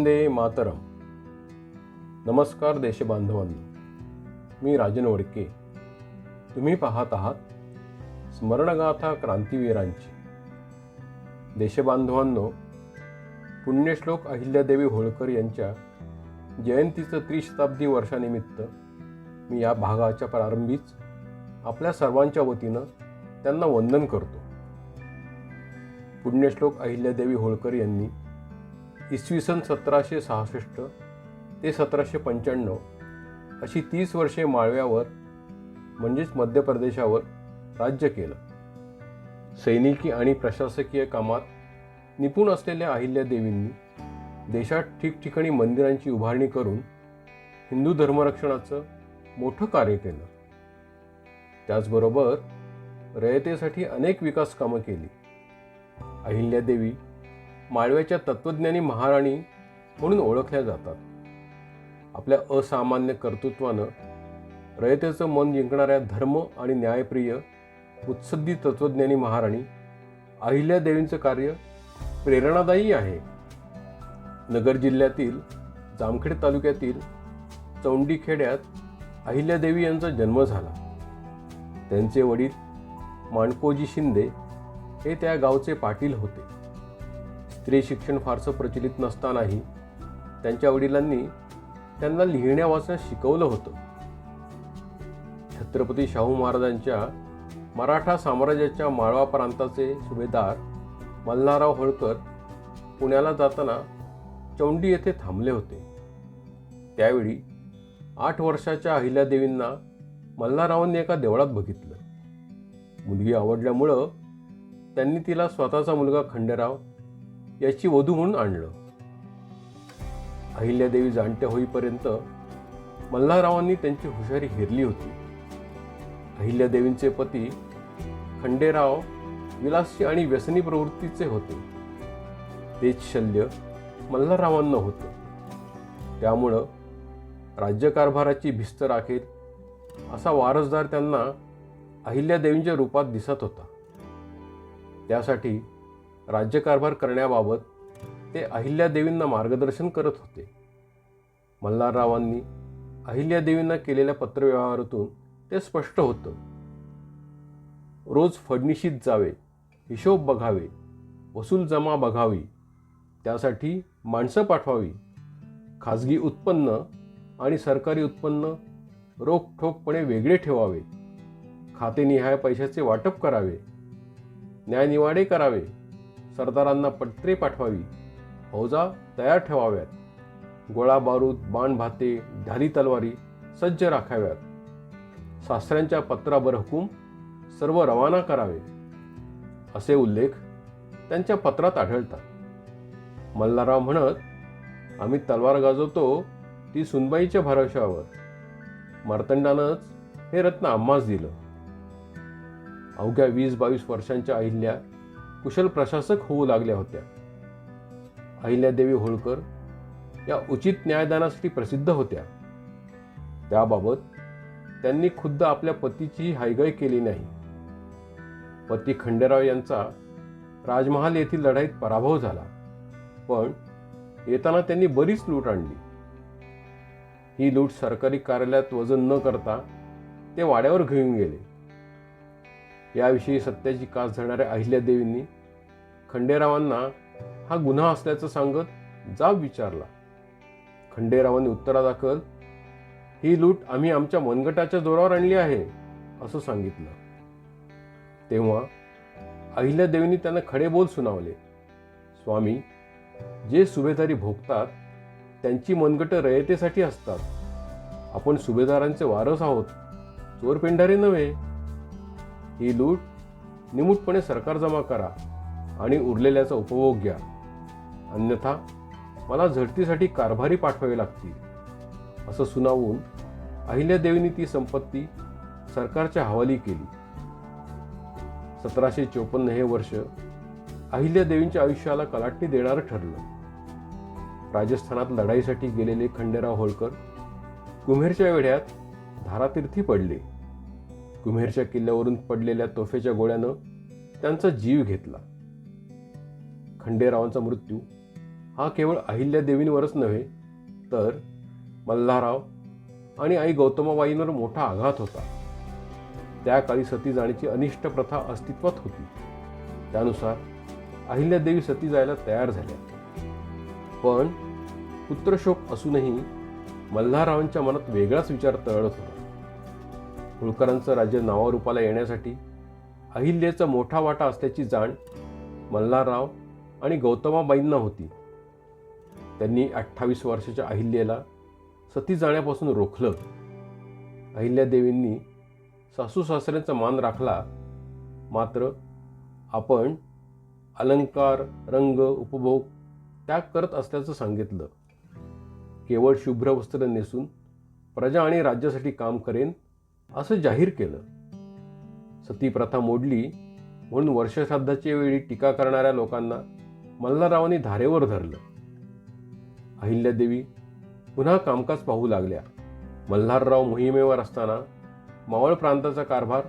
वंदे मातरम. नमस्कार देशबांधवांनो. मी राजन वडके. तुम्ही पाहत आहात स्मरणगाथा क्रांतीवीरांची. देशबांधवांनो पुण्यश्लोक अहिल्यादेवी होळकर यांच्या जयंतीचं त्रिशताब्दी वर्षानिमित्त मी या भागाच्या प्रारंभीच आपल्या सर्वांच्या वतीनं त्यांना वंदन करतो. पुण्यश्लोक अहिल्यादेवी होळकर यांनी इसवी सन सतराशे सहासष्ट ते सतराशे पंच्याण्णव अशी तीस वर्षे माळव्यावर म्हणजेच मध्य प्रदेशावर राज्य केलं. सैनिकी आणि प्रशासकीय कामात निपुण असलेल्या अहिल्यादेवींनी देशात ठिकठिकाणी मंदिरांची उभारणी करून हिंदू धर्मरक्षणाचं मोठं कार्य केलं. त्याचबरोबर रयतेसाठी अनेक विकास कामं केली अहिल्यादेवी माळव्याच्या तत्त्वज्ञानी महाराणी म्हणून ओळखल्या जातात. आपल्या असामान्य कर्तृत्वानं रयतेचं मन जिंकणाऱ्या धर्म आणि न्यायप्रिय उत्सद्दी तत्त्वज्ञानी महाराणी अहिल्यादेवींचं कार्य प्रेरणादायी आहे. नगर जिल्ह्यातील जामखेड तालुक्यातील चौंडीखेड्यात अहिल्यादेवी यांचा जन्म झाला. त्यांचे वडील माणकोजी शिंदे हे त्या गावचे पाटील होते. स्त्री शिक्षण फारसं प्रचलित नसतानाही त्यांच्या वडिलांनी त्यांना लिहिण्या वाचण्यास शिकवलं होतं. छत्रपती शाहू महाराजांच्या मराठा साम्राज्याच्या माळवा प्रांताचे सुभेदार मल्हारराव होळकर पुण्याला जाताना चौंडी येथे थांबले होते. त्यावेळी आठ वर्षाच्या अहिल्यादेवींना मल्हाररावांनी एका देवळात बघितलं. मुलगी आवडल्यामुळं त्यांनी तिला स्वतःचा मुलगा खंडेराव याची वधू म्हणून आणलं. अहिल्यादेवी जाणत्या होईपर्यंत मल्हाररावांनी त्यांची हुशारी हेरली होती. अहिल्यादेवींचे पती खंडेराव विलासी आणि व्यसनी प्रवृत्तीचे होते. तेच शल्य मल्हाररावांना होतं. त्यामुळं राज्यकारभाराची भिस्त राखेल असा वारसदार त्यांना अहिल्यादेवींच्या रूपात दिसत होता. त्यासाठी राज्यकारभार करण्याबाबत ते अहिल्यादेवींना मार्गदर्शन करत होते. मल्हाररावांनी अहिल्यादेवींना केलेल्या पत्रव्यवहारातून ते स्पष्ट होतं. रोज फडणीशीत जावे हिशोब बघावे वसूल जमा बघावी त्यासाठी माणसं पाठवावी खाजगी उत्पन्न आणि सरकारी उत्पन्न रोखठोकपणे वेगळे ठेवावे खातेनिहाय पैशाचे वाटप करावे न्यायनिवाडे करावे सरदारांना पत्रे पाठवावी. फौजा तयार ठेवाव्यात. गोळा बारूद बाण भाते ढाली तलवारी सज्ज राखाव्यात. सासऱ्यांच्या पत्रावर हुकूम सर्व रवाना करावे. असे उल्लेख त्यांच्या पत्रात आढळतात. मल्हारराव म्हणत आम्ही तलवार गाजवतो ती सुनबाईच्या भरवशावर. मार्तंडानंच हे रत्न आम्हास दिलं. अवघ्या वीस बावीस वर्षांच्या अहिल्या कुशल प्रशासक होऊ लागल्या होत्या. अहिल्यादेवी होळकर या उचित न्यायदानासाठी प्रसिद्ध होत्या. त्याबाबत त्यांनी खुद्द आपल्या पतीचीही हायगाई केली नाही. पती खंडेराव यांचा राजमहाल येथील लढाईत पराभव झाला. पण येताना त्यांनी बरीच लूट आणली. ही लूट सरकारी कार्यालयात वजन न करता ते वाड्यावर घेऊन गेले. याविषयी सत्याची कास धरणाऱ्या अहिल्यादेवींनी खंडेरावांना हा गुन्हा असल्याचं सांगत जाब विचारला. खंडेरावांनी उत्तरादाखल ही लूट आम्ही आमच्या मनगटाच्या जोरावर आणली आहे असं सांगितलं. तेव्हा अहिल्यादेवींनी त्यांना खडे बोल सुनावले. स्वामी जे सुभेदारी भोगतात त्यांची मनगट रयतेसाठी असतात. आपण सुभेदारांचे वारस आहोत चोर पेंढारे नव्हे. ही लूट निमूटपणे सरकार जमा करा आणि उरलेल्याचा उपभोग घ्या. अन्यथा मला झडतीसाठी कारभारी पाठवावे लागतील असं सुनावून अहिल्यादेवींनी ती संपत्ती सरकारच्या हवाली केली. सतराशे चोपन्न हे वर्ष अहिल्यादेवींच्या आयुष्याला कलाटणी देणारं ठरलं. राजस्थानात लढाईसाठी गेलेले खंडेराव होळकर कुम्हेरच्या वेढ्यात धारातीर्थी पडले. कुमेरच्या किल्ल्यावरून पडलेल्या तोफेच्या गोळ्यानं त्यांचा जीव घेतला. खंडेरावांचा मृत्यू हा केवळ अहिल्यादेवींवरच नव्हे तर मल्हारराव आणि आई गौतमाबाईंवर मोठा आघात होता. त्या काळी सती जाण्याची अनिष्ट प्रथा अस्तित्वात होती. त्यानुसार अहिल्यादेवी सती जायला तयार झाल्या. पण पुत्रशोक असूनही मल्हाररावांच्या मनात वेगळाच विचार तळत होता. होळकरांचं राज्य नावारूपाला येण्यासाठी अहिल्याचा मोठा वाटा असल्याची जाण मल्हारराव आणि गौतमाबाईंना होती. त्यांनी अठ्ठावीस वर्षाच्या अहिल्याला सती जाण्यापासून रोखलं. अहिल्यादेवींनी सासू सासऱ्यांचा मान राखला. मात्र आपण अलंकार रंग उपभोग त्याग करत असल्याचं सांगितलं. केवळ शुभ्र वस्त्र नेसून प्रजा आणि राज्यासाठी काम करेन असं जाहीर केलं. सती प्रथा मोडली म्हणून वर्षश्राद्धाच्या वेळी टीका करणाऱ्या लोकांना मल्हाररावांनी धारेवर धरलं. अहिल्यादेवी पुन्हा कामकाज पाहू लागल्या. मल्हारराव मोहिमेवर असताना मावळ प्रांताचा कारभार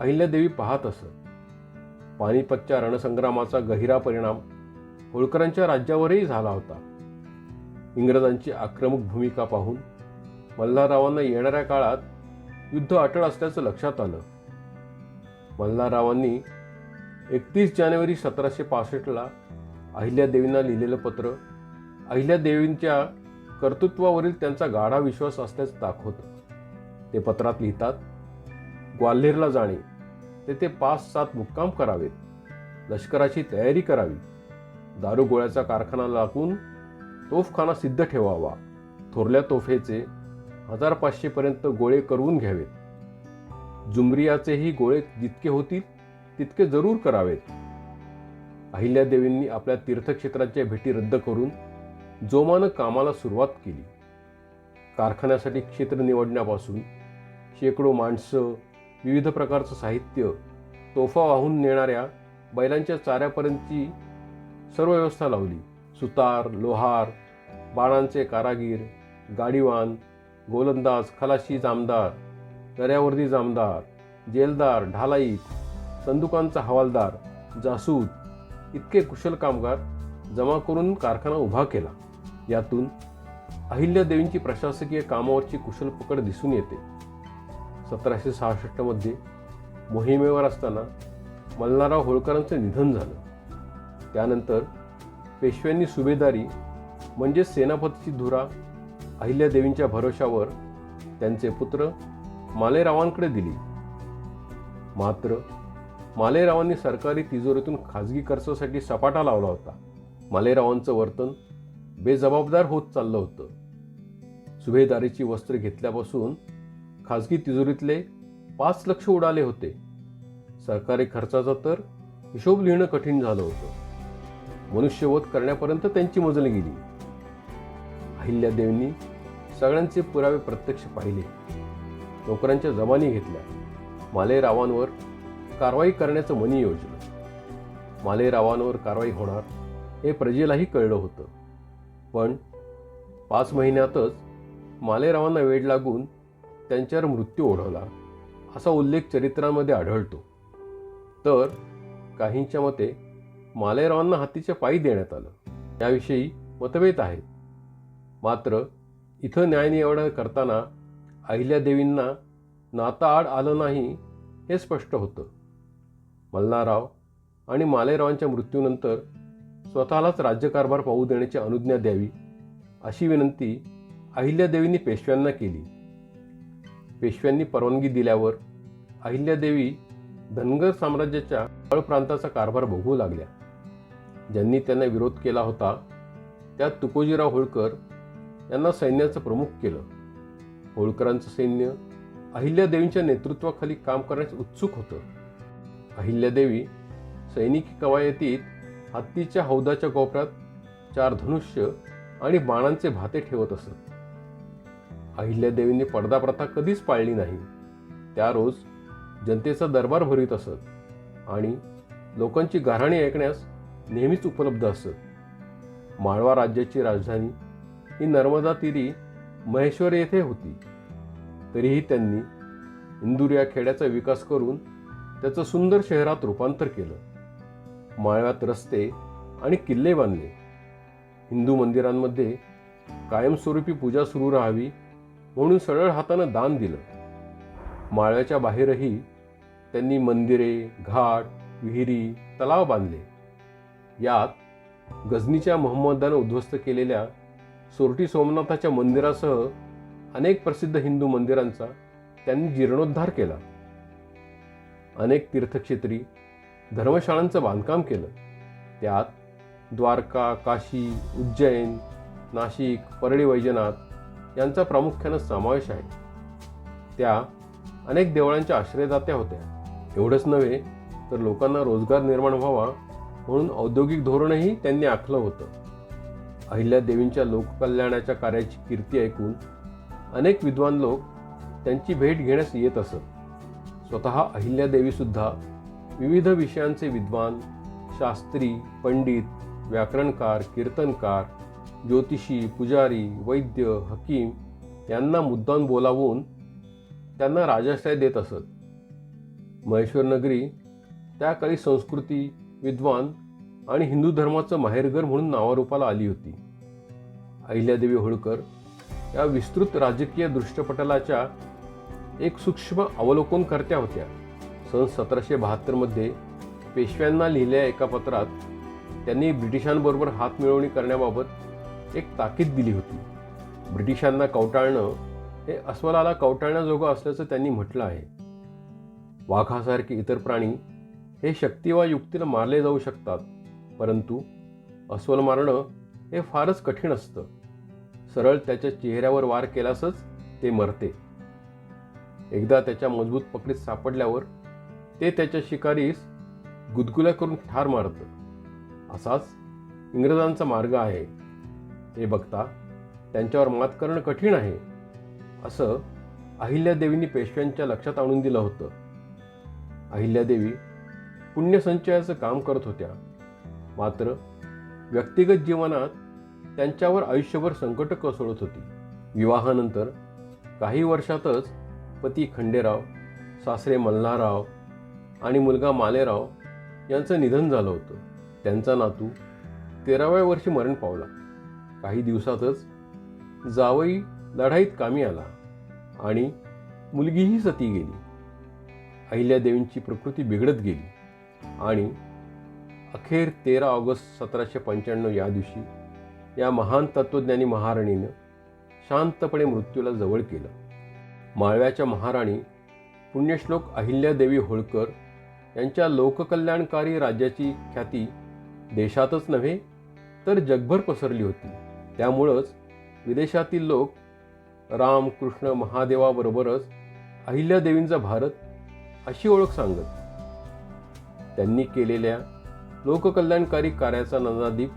अहिल्यादेवी पाहत असत. पानिपतच्या रणसंग्रामाचा गहिरा परिणाम होळकरांच्या राज्यावरही झाला होता. इंग्रजांची आक्रमक भूमिका पाहून मल्हाररावांना येणाऱ्या काळात युद्ध अटळ असल्याचं लक्षात आलं. मल्हाररावांनी एकतीस जानेवारी सतराशे पासष्टला अहिल्यादेवींना लिहिलेलं पत्र अहिल्यादेवींच्या कर्तृत्वावरील त्यांचा गाढा विश्वास असल्याचं दाखवतं. ते पत्रात लिहितात ग्वाल्हेरला जाणे तेथे पाच सात मुक्काम करावेत लष्कराची तयारी करावी दारुगोळ्याचा कारखाना लागून तोफखाना सिद्ध ठेवावा थोरल्या तोफेचे हजार पाचशेपर्यंत गोळे करवून घ्यावेत. जुमरियाचेही गोळे जितके होतील तितके जरूर करावेत. अहिल्यादेवींनी आपल्या तीर्थक्षेत्राच्या भेटी रद्द करून जोमानं कामाला सुरुवात केली. कारखान्यासाठी क्षेत्र निवडण्यापासून शेकडो माणसं विविध प्रकारचं साहित्य तोफा वाहून नेणाऱ्या बैलांच्या चाऱ्यापर्यंतची सर्व व्यवस्था लावली. सुतार लोहार बाणांचे कारागीर गाडीवान गोलंदाज खलाशी जामदार दर्यावर्दी जामदार जेलदार ढालाई संदुकांचा हवालदार जासूद इतके कुशल कामगार जमा करून कारखाना उभा केला. यातून अहिल्यादेवींची प्रशासकीय कामावरची कुशल पकड दिसून येते. सतराशे सहासष्टमध्ये मोहिमेवर असताना मल्हारराव होळकरांचं निधन झालं. त्यानंतर पेशव्यांनी सुभेदारी म्हणजे सेनापतीची धुरा अहिल्यादेवींच्या भरोशावर त्यांचे पुत्र मालेरावांकडे दिली. मात्र मालेरावांनी सरकारी तिजोरीतून खाजगी खर्चासाठी सपाटा लावला होता. मालेरावांचं वर्तन बेजबाबदार होत चाललं होतं. सुभेदारीची वस्त्र घेतल्यापासून खाजगी तिजोरीतले पाच लक्ष उडाले होते. सरकारी खर्चाचा तर हिशोब लिहिणं कठीण झालं होतं. मनुष्यवध करण्यापर्यंत त्यांची मजल गेली. अहिल्यादेवींनी सगळ्यांचे पुरावे प्रत्यक्ष पाहिले. नोकरांच्या जबानी घेतल्या. मालेरावांवर कारवाई करण्याचं मनी योजलं. मालेरावांवर कारवाई होणार हे प्रजेलाही कळलं होतं. पण पाच महिन्यातच मालेरावांना वेळ लागून त्यांच्यावर मृत्यू ओढवला असा उल्लेख चरित्रांमध्ये आढळतो. तर काहींच्या मते मालेरावांना हातीच्या पायी देण्यात आलं. याविषयी मतभेद आहेत. मात्र इथं न्यायनिवाडा करताना अहिल्यादेवींना नाताआड आलं नाही हे स्पष्ट होतं. मल्हारराव आणि मालेरावांच्या मृत्यूनंतर स्वतःलाच राज्यकारभार पाहू देण्याची अनुज्ञा द्यावी अशी विनंती अहिल्यादेवींनी पेशव्यांना केली. पेशव्यांनी परवानगी दिल्यावर अहिल्यादेवी धनगर साम्राज्याच्या तळ प्रांताचा कारभार बघू लागल्या. ज्यांनी त्यांना विरोध केला होता त्यात तुकोजीराव होळकर यांना सैन्याचं प्रमुख केलं. होळकरांचं सैन्य अहिल्यादेवींच्या नेतृत्वाखाली काम करण्यास उत्सुक होतं. अहिल्यादेवी सैनिकी कवायतीत हत्तीच्या हौदाच्या कोपऱ्यात चार धनुष्य आणि बाणांचे भाते ठेवत असत. अहिल्यादेवींनी पडदा प्रथा कधीच पाळली नाही. त्या रोज जनतेचा दरबार भरीत असत आणि लोकांची गाराणी ऐकण्यास नेहमीच उपलब्ध असत. माळवा राज्याची राजधानी ही नर्मदा तीरी महेश्वर येथे होती. तरीही त्यांनी इंदूर या खेड्याचा विकास करून त्याचं सुंदर शहरात रूपांतर केलं. माळव्यात रस्ते आणि किल्ले बांधले. हिंदू मंदिरांमध्ये कायमस्वरूपी पूजा सुरू राहावी म्हणून सरळ हातानं दान दिलं. माळव्याच्या बाहेरही त्यांनी मंदिरे घाट विहिरी तलाव बांधले. यात गझनीच्या मोहम्मदानं उद्ध्वस्त केलेल्या सोरटी सोमनाथाच्या मंदिरासह अनेक प्रसिद्ध हिंदू मंदिरांचा त्यांनी जीर्णोद्धार केला. अनेक तीर्थक्षेत्री धर्मशाळांचं बांधकाम केलं. त्यात द्वारका काशी उज्जैन नाशिक परळी वैजनाथ यांचा प्रामुख्यानं समावेश आहे. त्या अनेक देवळांच्या आश्रयदात्या होत्या. एवढंच नव्हे तर लोकांना रोजगार निर्माण व्हावा म्हणून औद्योगिक धोरणही त्यांनी आखलं होतं. अहिल्यादेवींच्या लोककल्याणाच्या कार्याची कीर्ती ऐकून अनेक विद्वान लोक त्यांची भेट घेण्यास येत असत. स्वतः अहिल्यादेवीसुद्धा विविध विषयांचे विद्वान शास्त्री पंडित व्याकरणकार कीर्तनकार ज्योतिषी पुजारी वैद्य हकीम यांना मुद्दाम बोलावून त्यांना राजाश्रय देत असत. महेश्वर नगरी त्या काळी संस्कृती विद्वान आणि हिंदू धर्माचं माहेरघर म्हणून नावारूपाला आली होती. अहिल्यादेवी होळकर या विस्तृत राजकीय दृष्टपटलाच्या एक सूक्ष्म अवलोकनकर्त्या होत्या. सन सतराशे बहात्तरमध्ये पेशव्यांना लिहिलेल्या एका पत्रात त्यांनी ब्रिटिशांबरोबर हातमिळवणी करण्याबाबत एक ताकीद दिली होती. ब्रिटिशांना कवटाळणं हे अस्वलाला कवटाळण्याजोगं असल्याचं त्यांनी म्हटलं आहे. वाघासारखे इतर प्राणी हे शक्ती वा युक्तीनं मारले जाऊ शकतात. परंतु अस्वल मारणं हे फारच कठीण असतं. सरळ त्याच्या चेहऱ्यावर वार केल्यासच ते मरते. एकदा त्याच्या मजबूत पकडीत सापडल्यावर ते त्याच्या शिकारीस गुदगुल्या करून ठार मारतं. असाच इंग्रजांचा मार्ग आहे. हे बघता त्यांच्यावर मात करणं कठीण आहे असं अहिल्यादेवींनी पेशव्यांच्या लक्षात आणून दिलं होतं. अहिल्यादेवी पुण्यसंचयाचं काम करत होत्या. मात्र व्यक्तिगत जीवनात त्यांच्यावर आयुष्यभर संकट कोसळत होती. विवाहानंतर काही वर्षातच पती खंडेराव सासरे मल्हारराव आणि मुलगा मालेराव यांचं निधन झालं होतं. त्यांचा नातू तेराव्या वर्षी मरण पावला. काही दिवसातच जावई लढाईत कामी आला आणि मुलगीही सती गेली. अहिल्यादेवींची प्रकृती बिघडत गेली आणि अखेर तेरा ऑगस्ट सतराशे पंच्याण्णव या दिवशी या महान तत्त्वज्ञानी महाराणीनं शांतपणे मृत्यूला जवळ केलं. माळव्याच्या महाराणी पुण्यश्लोक अहिल्यादेवी होळकर यांच्या लोककल्याणकारी राज्याची ख्याती देशातच नव्हे तर जगभर पसरली होती. त्यामुळंच विदेशातील लोक राम कृष्ण महादेवाबरोबरच अहिल्यादेवींचा भारत अशी ओळख सांगत. त्यांनी केलेल्या लोककल्याणकारी कार्याचा नंदादीप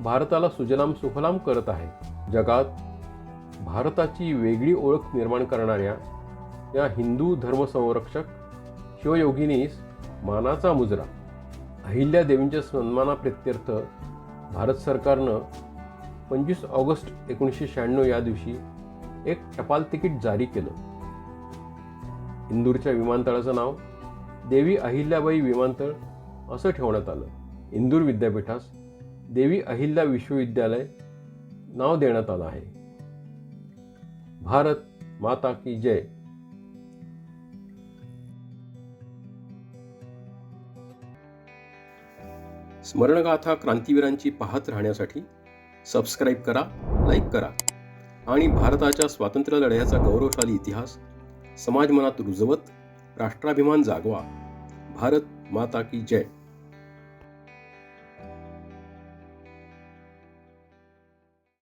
भारताला सुजलाम सुफलाम करत आहे. जगात भारताची वेगळी ओळख निर्माण करणाऱ्या या हिंदू धर्मसंरक्षक शिवयोगिनीस मानाचा मुजरा. अहिल्या देवींच्या सन्मानाप्रित्यर्थ भारत सरकारनं पंचवीस ऑगस्ट एकोणीसशे शहाण्णव या दिवशी एक टपाल तिकीट जारी केलं. इंदूरच्या विमानतळाचं नाव देवी अहिल्याबाई विमानतळ असं ठेवण्यात आलं. इंदूर विद्यापीठास देवी अहिल्या विश्वविद्यालय नाव देण्यात आलं आहे. भारत माता की जय. स्मरणगाथा क्रांतीवीरांची पाहत राहण्यासाठी सबस्क्राईब करा लाईक करा आणि भारताच्या स्वातंत्र्य लढ्याचा गौरवशाली इतिहास समाज मनात रुजवत राष्ट्राभिमान जागवा. भारत माता की जय.